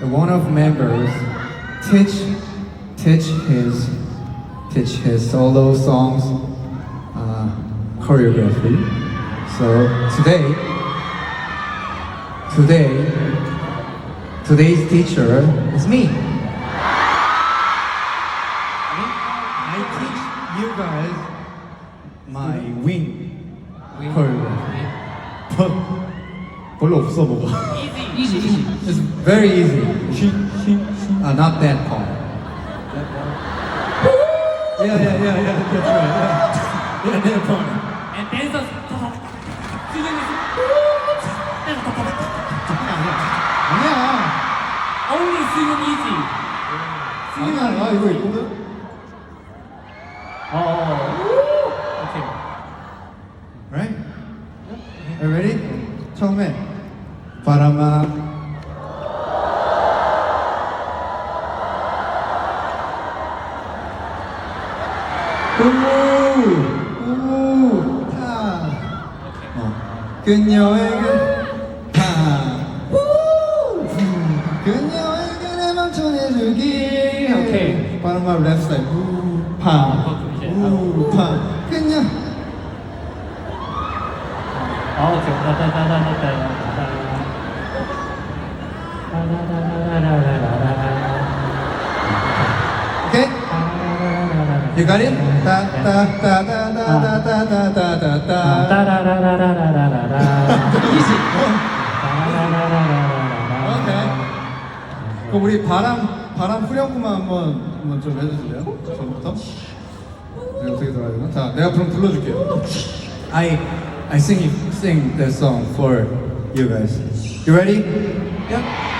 one of members teach teach his teach his solo songs uh, choreography. So today today today's teacher is me. I teach you guys my wing choreography. 별로 없어 뭐가. easy, easy. It's very easy. Uh, not that part. yeah, yeah, yeah, yeah, that's right. Yeah, yeah that part. And dancers. 아니야. only 수준 easy. 아니야. 아, 이거 있거든. 어. 오케이. Right? Are you ready? 처음에 바람아 우우 타 어. 그녀에게 타. 그녀에게 내맘 전해주기 오케이. 바람아 랩 스타일 우파 우파 그녀 아, 오케이. 따다다다다다다. 오케이? 그럼 우리 바람 바람 후렴구만 한번 한번 좀 해주실래요? 처음부터. 내가 어떻게 들어야 되나? 자, 내가 그럼 불러줄게요. I I sing sing the song for you guys. You ready? Yeah.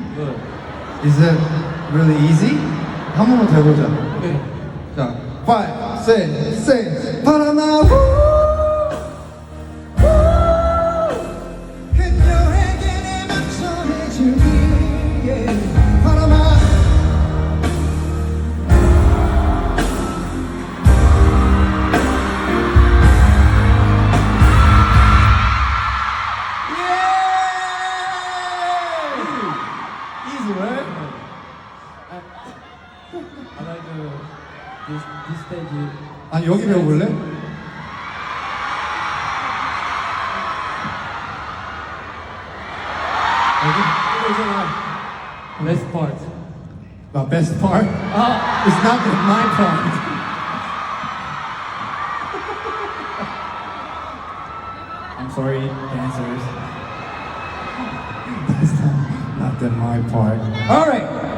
Is it really easy? 한 번만 더 해보자 네. 자, five, six, six. 후, 후. this this stage. 아니 여기 배워볼래? 여기 이거잖아. Best part. The best part 아, is not my part. I'm sorry, dancers. That's not, not the my part. All right.